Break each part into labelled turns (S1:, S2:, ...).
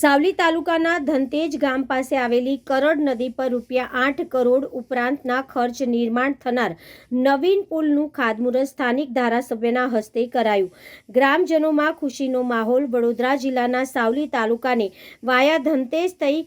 S1: સાવલી તાલુકાના ધનતેજ ગામ પાસે આવેલી કરડ નદી પર રૂપિયા આઠ કરોડ ઉપરાંતના ખર્ચ નિર્માણ થનાર નવીન પુલનું ખાતમુહૂર્ત સ્થાનિક ધારાસભ્યના હસ્તે કરાયું. ગ્રામજનોમાં ખુશીનો માહોલ વડોદરા જિલ્લાના સાવલી તાલુકાને વાયા ધનતેજ થઈ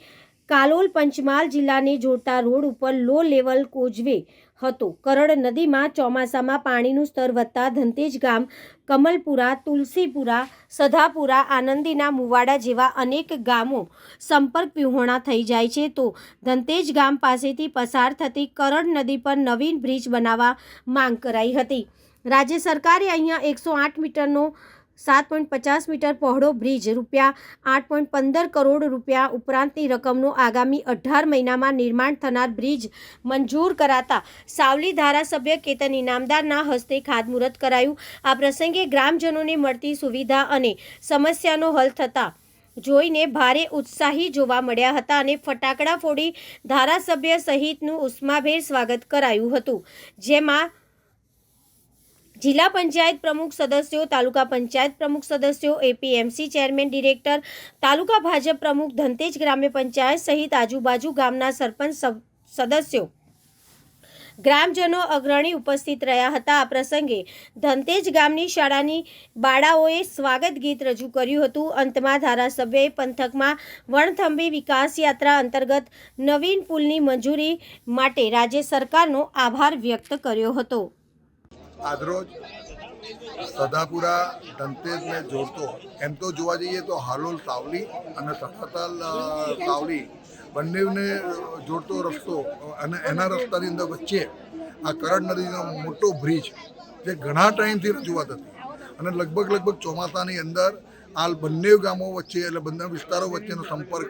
S1: કાલોલ પંચમહાલ જિલ્લાને જોડતા રોડ ઉપર લો લેવલ કોઝવે હતો. કરડ નદીમાં ચોમાસામાં પાણીનું સ્તર વધતા ધંતેજ ગામ, કમલપુરા, તુલસીપુરા, સધાપુરા, આનંદીના મુવાડા જેવા અનેક ગામો સંપર્ક વિહોણા થઈ જાય છે. તો ધંતેજ ગામ પાસેથી પસાર થતી કરડ નદી પર નવીન બ્રિજ બનાવવા માંગ કરાઈ હતી. રાજ્ય સરકારે અહીંયા એકસો આઠ મીટરનો સાત પોઈન્ટ પચાસ મીટર પહોળો બ્રિજ રૂપિયા આઠ પોઈન્ટ પંદર કરોડ રૂપિયા ઉપરાંતની રકમનું આગામી અઢાર મહિનામાં નિર્માણ થનાર બ્રિજ મંજૂર કરાતા સાવલી ધારાસભ્ય કેતન ઇનામદારના હસ્તે ખાતમુહૂર્ત કરાયું. આ પ્રસંગે ગ્રામજનોને મળતી સુવિધા અને સમસ્યાનો હલ થતાં જોઈને ભારે ઉત્સાહી જોવા મળ્યા હતા અને ફટાકડા ફોડી ધારાસભ્ય સહિતનું ઉષ્માભેર સ્વાગત કરાયું હતું. જેમાં જિલ્લા પંચાયત પ્રમુખ સદસ્યો, તાલુકા પંચાયત પ્રમુખ સદસ્યો APMC chairman, director, taluka Bhajap પ્રમુખ, ધનતેજ ગ્રામ્ય પંચાયત સહિત આજુબાજુ ગામના સરપંચ સદસ્યો. ગ્રામજનો અગ્રણી ઉપસ્થિત રહ્યા હતા. આ પ્રસંગે ધનતેજ ગામની શાળાની બાળાઓએ સ્વાગત ગીત રજૂ કર્યું હતું. અંતમાં ધારાસભ્યએ પંથકમાં વણથંભી વિકાસ યાત્રા અંતર્ગત નવીન પુલની મંજૂરી માટે રાજ્ય સરકારનો આભાર વ્યક્ત કર્યો હતો.
S2: આજરોજ સદાપુરા ધનતેજને જોડતો. એમ તો જોવા જઈએ તો હાલોલ સાવલી અને સફાતાલ સાવલી બંનેને જોડતો રસ્તો, અને એના રસ્તાની અંદર વચ્ચે આ કરડ નદીનો મોટો બ્રિજ જે ઘણા ટાઈમથી રજૂઆત હતી. અને લગભગ લગભગ ચોમાસાની અંદર આ બંને ગામો વચ્ચે એટલે બંને વિસ્તારો વચ્ચેનો સંપર્ક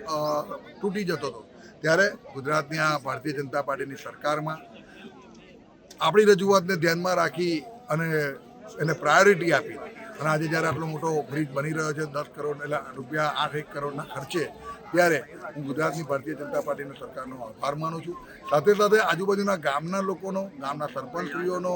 S2: તૂટી જતો હતો. ત્યારે ગુજરાતની આ ભારતીય જનતા પાર્ટીની સરકારમાં આપણી રજૂઆતને ધ્યાનમાં રાખી અને એને પ્રાયોરિટી આપી. અને આજે જ્યારે આટલો મોટો બ્રિજ બની રહ્યો છે, દસ કરોડ એટલે રૂપિયા આઠ એક કરોડના ખર્ચે ત્યારે હું ગુજરાતની ભારતીય જનતા પાર્ટીની સરકારનો આભાર માનું છું. સાથે સાથે આજુબાજુના ગામના લોકોનો, ગામના સરપંચશ્રીઓનો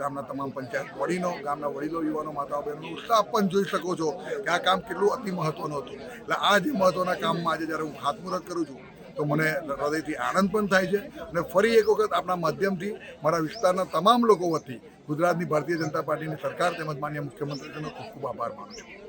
S2: ગામના તમામ પંચાયત બોડીનો ગામના વડીલો, યુવાનો માતા બહેનોનો ઉત્સાહ પણ જોઈ શકો છો કે આ કામ કેટલું અતિ મહત્ત્વનું હતું. એટલે આ જે મહત્ત્વના કામમાં આજે જ્યારે હું ખાતમુહૂર્ત કરું છું, તો મને હૃદયથી આનંદ પણ થાય છે અને ફરી એક વખત આપણા માધ્યમથી મારા વિસ્તારના તમામ લોકો વતી ગુજરાતની ભારતીય જનતા પાર્ટીની સરકાર તેમજ માન્ય મુખ્યમંત્રીનો ખૂબ ખૂબ આભાર માનું છું.